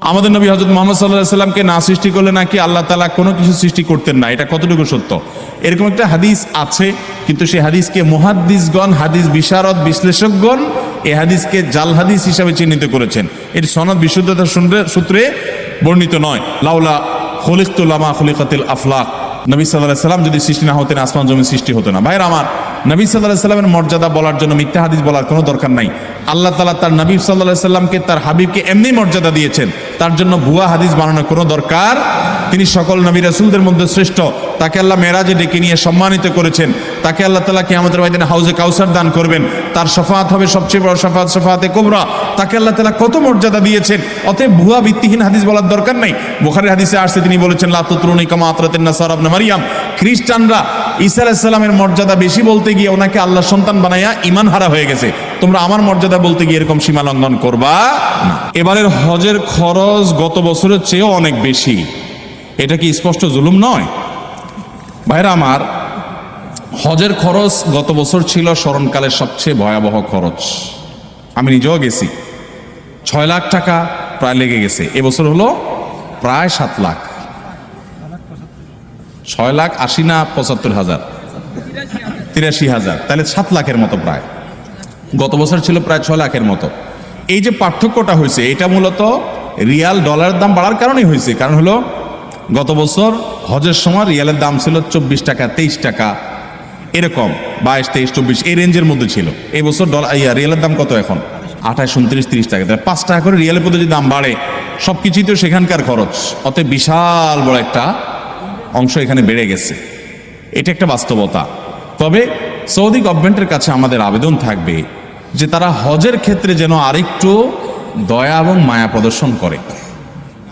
আমাদের নবী হজরত মোহাম্মদ সাল্লাহ সাল্লামকে না সৃষ্টি করলে নাকি আল্লাহ তালা কোনো কিছু সৃষ্টি করতেন না। এটা কতটুকু সত্য? এরকম একটা হাদিস আছে, কিন্তু সেই হাদিসকে মুহাদ্দিসগণ, হাদিস বিশারদ বিশ্লেষকগণ এ হাদিসকে জাল হাদিস হিসাবে চিহ্নিত করেছেন। এটি সনদ বিশুদ্ধতা সূত্রে- বর্ণিত নয়। লাউলা খলিকতুল্লামা খলিকাতিল আফলাক। নবী সাল্লাহ সাল্লাম যদি সৃষ্টি না হতেন, আসমান জমি সৃষ্টি হতো না। ভাইর আমার, নবী সাল্লাহ সাল্লামের মর্যাদা বলার জন্য মিথ্যা হাদিস বলার কোনো দরকার নাই। আল্লাহ তালা তার নবী সাল্লাহ সাল্লামকে, তার হাবিবকে এমনি মর্যাদা দিয়েছেন। তার জন্য ভুয়া হাদিস বানানোর কোনো দরকার তিনি সকল নবী রাসুলদের মধ্যে শ্রেষ্ঠ। তাকে আল্লাহ মেরাজে ডেকে নিয়ে সম্মানিত করেছেন। তাকে আল্লাহ তালা কে আমাদের বাইদিনে হাউজে কাউসার দান করবেন। তার সফাত হবে সবচেয়ে বড় সফাত সফাতে কোবরা। তাকে আল্লাহ তালা কত মর্যাদা দিয়েছেন। অতএব ভুয়া ভিত্তিহীন হাদিস বলার দরকার নেই। বোখারের হাদিসে আসছে, তিনি বলেছেন লাতুতরুনি কামা আতরাতিন নাসার আবনা মারিয়াম। খ্রিস্টানরা ঈসা আলাইসাল্লামের মর্যাদা বেশি বলতে গিয়ে ওনাকে আল্লাহ সন্তান বানাইয়া ইমান হারা হয়ে গেছে। তোমরা আমার মর্যাদা বলতে গিয়ে এরকম সীমা লঙ্ঘন করবা না। এবারের হজের খরচ গত বছরের চেয়েও অনেক বেশি। এটা কি স্পষ্ট জুলুম নয়? ভাইরা আমার, হজের খরচ গত বছর ছিল স্মরণকালের সবচেয়ে ভয়াবহ খরচ। আমি নিজেও গেছি। ছয় লাখ টাকা প্রায় লেগে গেছে। এবছর হলো প্রায় সাত লাখ। ছয় লাখ আশি না পঁচাত্তর হাজার। তিরাশি হাজার। তাহলে সাত লাখের মতো প্রায়। গত বছর ছিল প্রায় ছয় লাখের মতো। এই যে পার্থক্যটা হয়েছে, এটা মূলত রিয়াল ডলারের দাম বাড়ার কারণেই হয়েছে। কারণ হলো গত বছর হজের সময় রিয়ালের দাম ছিল চব্বিশ টাকা, তেইশ টাকা, এরকম, বাইশ, তেইশ, চব্বিশ, এই রেঞ্জের মধ্যে ছিল। এই বছর ডলার ইয়া, রিয়ালের দাম কত এখন? আঠাশ, উনত্রিশ, তিরিশ টাকা। তাহলে পাঁচ টাকা করে রিয়ালের প্রতি যদি দাম বাড়ে সব কিছুই তো সেখানকার খরচ। অতএব বিশাল বড় একটা অংশ এখানে বেড়ে গেছে। এটা একটা বাস্তবতা। তবে সৌদি গভর্নমেন্টের কাছে আমাদের আবেদন থাকবে যে তারা হজের ক্ষেত্রে যেন আরেকটু দয়া এবং মায়া প্রদর্শন করে।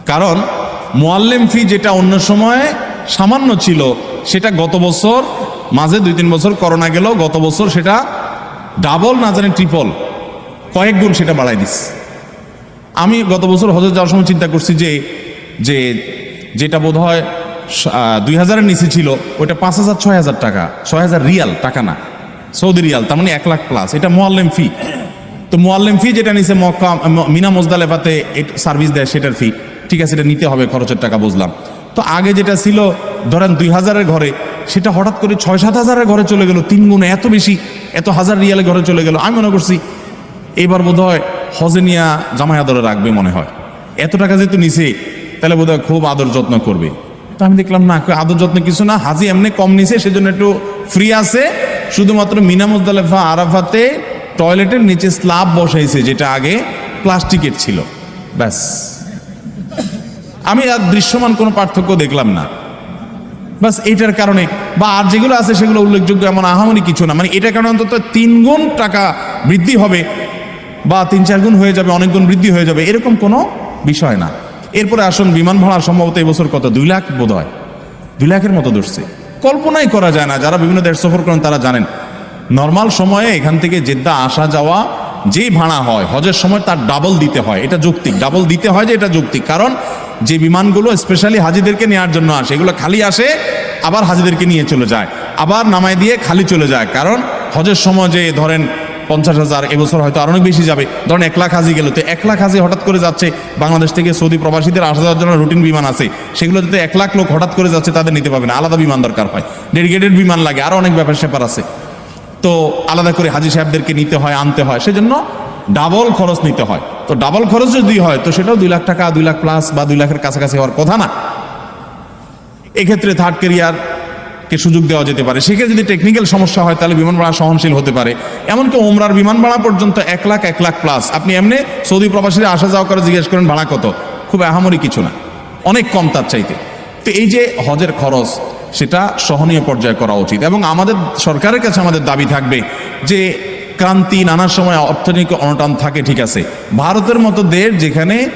কারণ মোয়াল্লেম ফি যেটা অন্য সময় সামান্য ছিল, সেটা গত বছর, মাঝে দুই তিন বছর করোনা গেল, গত বছর সেটা ডাবল না জানি ট্রিপল কয়েক গুণ সেটা বাড়াই দিস। আমি গত বছর হজে যাওয়ার সময় চিন্তা করছি যে যে যেটা বোধ হয় দুই হাজারের নিচে ছিল, ওইটা পাঁচ হাজার, ছয় হাজার টাকা, ছয় হাজার রিয়াল, টাকা না, সৌদি রিয়াল, তার মানে এক লাখ প্লাস এটা মোয়াল্লেম ফি তো মোয়াল্লেম ফি যেটা নিছে মক্কা মিনা মোজদালেফাতে সার্ভিস দেয় সেটার ফি ঠিক আছে, এটা নিতে হবে খরচের টাকা, বুঝলাম। তো আগে যেটা ছিল, ধরেন দুই হাজারের ঘরে, সেটা হঠাৎ করে ছয়, সাত হাজারের ঘরে চলে গেল, তিন গুণে এত বেশি, এত হাজার রিয়ালের ঘরে চলে গেল। আমি মনে করছি, এবার বোধ হয় হজে নিয়া জামাই আদরে রাখবে মনে হয়। এত টাকা যেহেতু নিছে, তাহলে বোধ খুব আদর যত্ন করবে। তো আমি দেখলাম, না আদর যত্ন কিছু না, হাজি এমনি কম নিছে, সেজন্য একটু ফ্রি আছে। শুধুমাত্র মিনা মুজদালেফা আরাফাতে টয়লেটের নিচে স্ল্যাব বসাইছে, যেটা আগে প্লাস্টিকের ছিল। ব্যাস। আমি আর দৃশ্যমান কোনো পার্থক্য দেখলাম না। বাস এটার কারণে, বা আর যেগুলো আছে সেগুলো উল্লেখযোগ্য এমন আহামরি কিছু না। মানে এটার কারণে অন্তত তিন গুণ টাকা বৃদ্ধি হবে, বা তিন চার গুণ হয়ে যাবে, অনেক গুণ বৃদ্ধি হয়ে যাবে, এরকম কোনো বিষয় না। এরপরে আসুন, বিমান ভাড়া সম্ভবত এবছর কত? দুই লাখ বোধ হয় দুই লাখের মতো ধরছে কল্পনাই করা যায় না, যারা বিভিন্ন দেশ সফর করেন তারা জানেন। নর্মাল সময়ে এখান থেকে জেদ্দা আসা যাওয়া যেই ভাড়া হয়, হজের সময় তার ডাবল দিতে হয়। এটা যৌক্তিক। ডাবল দিতে হয় যে এটা যৌক্তিক। কারণ যে বিমানগুলো স্পেশালি হাজিদেরকে নেওয়ার জন্য আসে, এগুলো খালি আসে, আবার হাজিদেরকে নিয়ে চলে যায়, আবার নামায় দিয়ে খালি চলে যায়। কারণ হজের সময় যে ধরেন পঞ্চাশ হাজার এবছর হয়তো আরও অনেক বেশি যাবে, ধরেন এক লাখ হাজি গেল, তো এক লাখ হাজি হঠাৎ করে যাচ্ছে, বাংলাদেশ থেকে সৌদি প্রবাসীদের আসা যাওয়ার জন্য রুটিন বিমান আছে, সেগুলো যাতে এক লাখ লোক হঠাৎ করে যাচ্ছে, তাদের নিতে পারবে না, আলাদা বিমান দরকার হয়, ডেডিকেটেড বিমান লাগে, আরও অনেক ব্যাপার স্যাপার আছে। তো আলাদা করে হাজি সাহেবদেরকে নিতে হয়, আনতে হয়, সেজন্য ডাবল খরচ নিতে হয়। তো ডাবল খরচ যদি হয়, তো সেটাও দুই লাখ টাকা, দুই লাখ প্লাস বা দুই লাখের কাছাকাছি হওয়ার কথা না। এক্ষেত্রে থার্ড কেরিয়ার কে সুযোগ দেওয়া যেতে পারে। সেক্ষেত্রে যদি টেকনিক্যাল সমস্যা হয়, তাহলে বিমান ভাড়া সহনশীল হতে পারে। এমনকি ওমরার বিমান ভাড়া পর্যন্ত এক লাখ এক লাখ প্লাস আপনি এমনি সৌদি প্রবাসীরা আসা যাওয়া করে জিজ্ঞেস করেন, ভাড়া কত? খুব আহামরি কিছু না। অনেক কম তার চাইতে। তো এই যে হজের খরচ, সেটা সহনীয় পর্যায়ে করা উচিত। এবং আমাদের সরকারের কাছে আমাদের দাবি থাকবে যে ক্রান্তি, নানা সময় অর্থনৈতিক অনটন থাকে, ঠিক আছে। ভারতের মতো দেশ যেখানে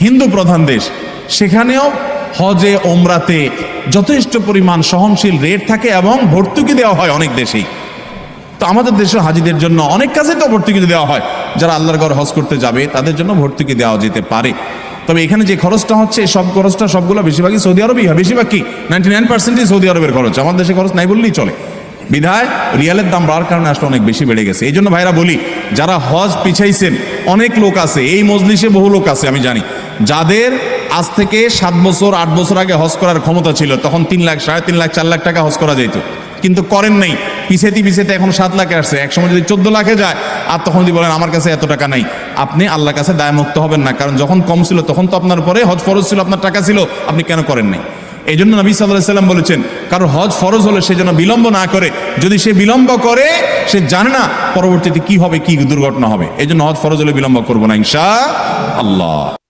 হিন্দু প্রধান দেশ, সেখানেও হজে, ওমরাতে যথেষ্ট পরিমাণ সহনশীল রেট থাকে এবং ভর্তুকি দেওয়া হয় অনেক দেশেই। তো আমাদের দেশে হাজিদের জন্য অনেক কাজে তো ভর্তুকি দেওয়া হয়। যারা আল্লাহর ঘর হজ করতে যাবে, তাদের জন্য ভর্তুকি দেওয়া যেতে পারে। তবে এখানে যে খরচটা হচ্ছে, সব খরচটা সবগুলো বেশিরভাগই সৌদি আরবই হয়। বেশিরভাগ কি? নাইনটি নাইন পার্সেন্টই সৌদি আরবের খরচ। আমাদের দেশে খরচ নাই বললেই চলে। বিধায় রিয়ালের দাম বাড়ার কারণে আসলে অনেক বেশি বেড়ে গেছে। এই জন্য ভাইরা বলি, যারা হজ পিছাইছেন, অনেক লোক আছে, এই মজলিসে বহু লোক আছে, আমি জানি। যাদের আজ থেকে সাত বছর, আট বছর আগে হজ করার ক্ষমতা ছিল, তখন তিন লাখ, সাড়ে তিন লাখ, চার লাখ টাকা হজ করা যেত। কিন্তু করেন নাই। পিছেতে পিছেতে এখন সাত লাখে আসছে। একসময় যদি চোদ্দ লাখে যায়, আর তখন যদি বলেন, আমার কাছে এত টাকা নাই। আপনি আল্লাহর কাছে দায়মুক্ত হবেন না, কারণ যখন কম ছিল, তখন তো আপনার পরে হজ ফরজ ছিল, আপনার টাকা ছিল, আপনি কেন করেন নাই? এই জন্য নবী সাল্লাহ সাল্লাম বলেছেন কারও হজ ফরজ হলে সে যেন বিলম্ব না করে। যদি সে বিলম্ব করে, সে জানে না পরবর্তীতে কি হবে, কি দুর্ঘটনা হবে। এই জন্য হজ ফরজ হলে বিলম্ব করব না ইনশা আল্লাহ